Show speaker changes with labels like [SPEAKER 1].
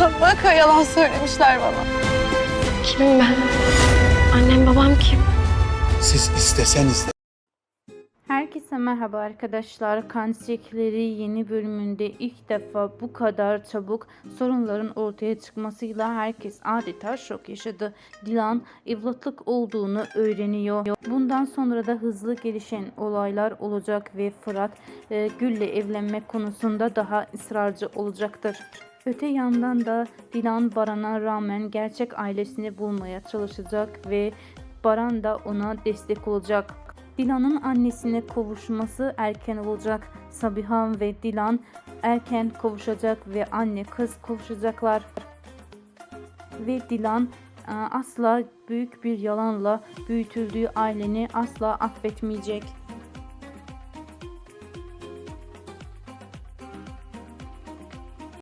[SPEAKER 1] Baka yalan söylemişler bana.
[SPEAKER 2] Kimim ben? Annem babam kim?
[SPEAKER 3] Siz isteseniz de
[SPEAKER 4] Herkese merhaba arkadaşlar. Kan Çiçekleri yeni bölümünde ilk defa bu kadar çabuk sorunların ortaya çıkmasıyla herkes adeta şok yaşadı. Dilan evlatlık olduğunu öğreniyor. Bundan sonra da hızlı gelişen olaylar olacak ve Fırat e, Gül'le evlenmek konusunda daha ısrarcı olacaktır. Öte yandan da Dilan Baran'a rağmen gerçek ailesini bulmaya çalışacak ve Baran da ona destek olacak. Dilan'ın annesine kavuşması erken olacak. Sabiha ve Dilan erken kavuşacak ve anne kız kavuşacaklar. Ve Dilan e, asla büyük bir yalanla büyütüldüğü aileni asla affetmeyecek.